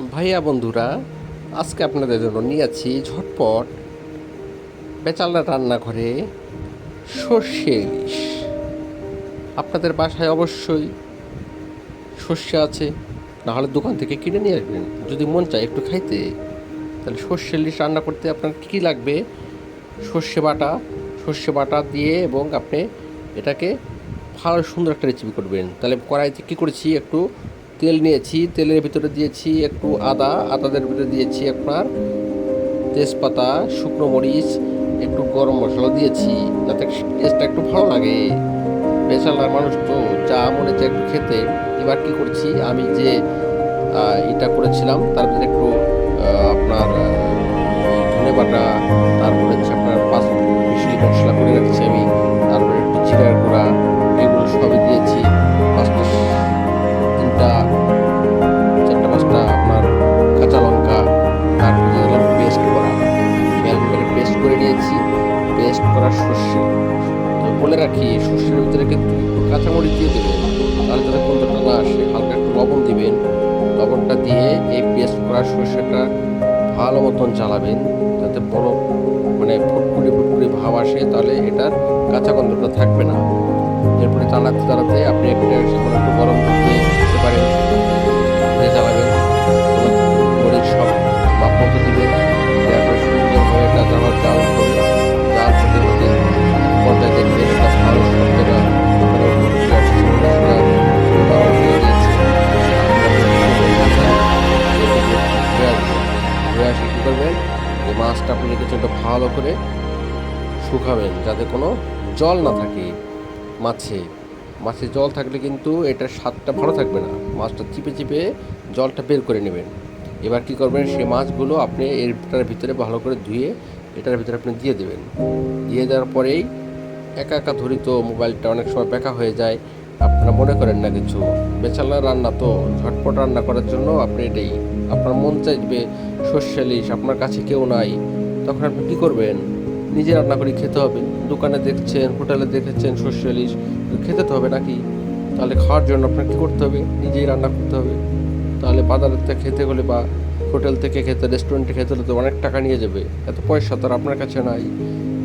ভাইয়া বন্ধুরা, আজকে আপনাদের জন্য নিয়ে আছি ঝটপট বেচালা রান্নাঘরে সর্ষে ইলিশ। আপনাদের বাসায় অবশ্যই সর্ষে আছে, নাহলে দোকান থেকে কিনে নিয়ে আসবেন। যদি মন চায় একটু খাইতে, তাহলে সর্ষে ইলিশ রান্না করতে আপনার কী কী লাগবে? সর্ষে বাটা সর্ষে বাটা দিয়ে এবং আপনি এটাকে ভালো সুন্দর একটা রেসিপি করবেন। তাহলে কড়াইতে কী করেছি একটু তেল নিয়েছি, তেলের ভিতরে দিয়েছি একটু আদা, আদাদের ভিতরে দিয়েছি আপনার তেজপাতা, শুকনো মরিচ, একটু গরম মশলা দিয়েছি, যাতে টেস্টটা একটু ভালো লাগে। বেচালার মানুষ তো চা মনে চায় একটু খেতে। এবার কী করছি? আমি যে এটা করেছিলাম, তার ভিতরে একটু আপনার করা সর্ষে। তো বলে রাখি, সর্ষের ভিতরে কিন্তু একটু কাঁচামরিচ দিয়ে দেবেন। তাহলে যাতে গন্ধটা না আসে, হালকা একটু লবণ দিবেন। লবণটা দিয়ে এই পেস্ট করা সর্ষেটা ভালো মতন জ্বালাবেন। যাতে বড় মানে ফুটকুড়ি ফুটকুড়ি ভাব আসে, তাহলে এটার কাঁচা গন্ধটা থাকবে না। এরপরে চালাতে চালাতে আপনি একটা একটু করবেন মাছটা আপনি ভালো করে শুকাবেন যাতে কোনো জল না থাকে মাছে। মাছে জল থাকলে কিন্তু এটার স্বাদটা ভালো থাকবে না। মাছটা চিপে চিপে জলটা বের করে নেবেন। এবার কি করবেন সেই মাছগুলো আপনি এরটার ভিতরে ভালো করে ধুয়ে এটার ভিতরে আপনি দিয়ে দেবেন। দিয়ে দেওয়ার পরেই একা একা ধরি তো মোবাইলটা অনেক সময় বেঁকা হয়ে যায়। আপনারা মনে করেন না কিছু। বেচালা রান্না তো ঝটপট রান্না করার জন্য আপনি এটাই। আপনার মন চাইবে, সর্ষে আপনার কাছে কেউ নাই। তখন আপনি কী করবেন? নিজে রান্না করে খেতে হবে। দোকানে দেখছেন, হোটেলে দেখেছেন সর্ষে খেতে তো হবে নাকি? তাহলে খাওয়ার জন্য আপনার কী করতে হবে? নিজেই রান্না করতে হবে। তাহলে বাজারের থেকে খেতে হলে বা হোটেল থেকে খেতে, রেস্টুরেন্টে খেতে হলে তো অনেক টাকা নিয়ে যাবে। এত পয়সা তো আপনার কাছে নাই।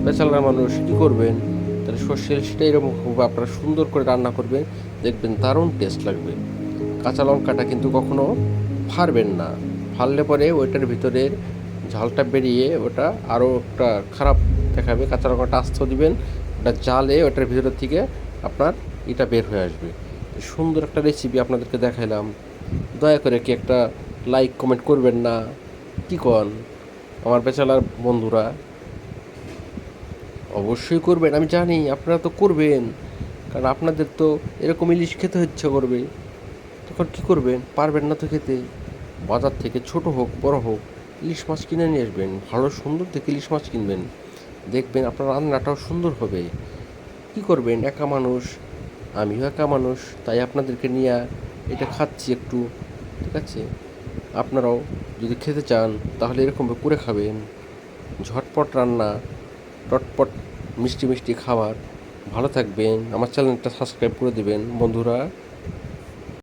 বেচারা মানুষ কী করবেন? তাহলে সর্ষে সেটা এরকম হবে আপনারা সুন্দর করে রান্না করবেন, দেখবেন দারুণ টেস্ট লাগবে। কাঁচা লঙ্কাটা কিন্তু কখনো ফাড়বেন না। ফাললে পরে ওইটার ভিতরের ঝালটা বেরিয়ে ওটা আরও একটা খারাপ দেখাবে। কাঁচা লঙ্কাটা আস্ত দিবেন, ওটা জালে ওটার ভিতরের থেকে আপনার এটা বের হয়ে আসবে। সুন্দর একটা রেসিপি আপনাদেরকে দেখাইলাম। দয়া করে কি একটা লাইক কমেন্ট করবেন না? কি কন? আমার বেচালার বন্ধুরা। অবশ্যই করবেন, আমি জানি আপনারা তো করবেন, কারণ আপনাদের তো এরকম ইলিশ খেতে ইচ্ছা করবে তখন কী করবেন? পারবেন না তো খেতে। বাজার থেকে ছোট হোক, বড় হোক, ইলিশ মাছ কিনে নিয়ে আসবেন, ভালো সুন্দর দেখে ইলিশ মাছ কিনবেন। দেখবেন আপনার রান্নাটাও সুন্দর হবে। কী করবেন? একা মানুষ, আমিও একা মানুষ, তাই আপনাদেরকে নিয়ে এটা খাচ্ছি একটু, ঠিক আছে? আপনারাও যদি খেতে চান, তাহলে এরকমভাবে করে খাবেন। ঝটপট রান্না টটপট মিষ্টি মিষ্টি খাবার। ভালো থাকবেন। আমার চ্যানেলটা সাবস্ক্রাইব করে দেবেন। বন্ধুরা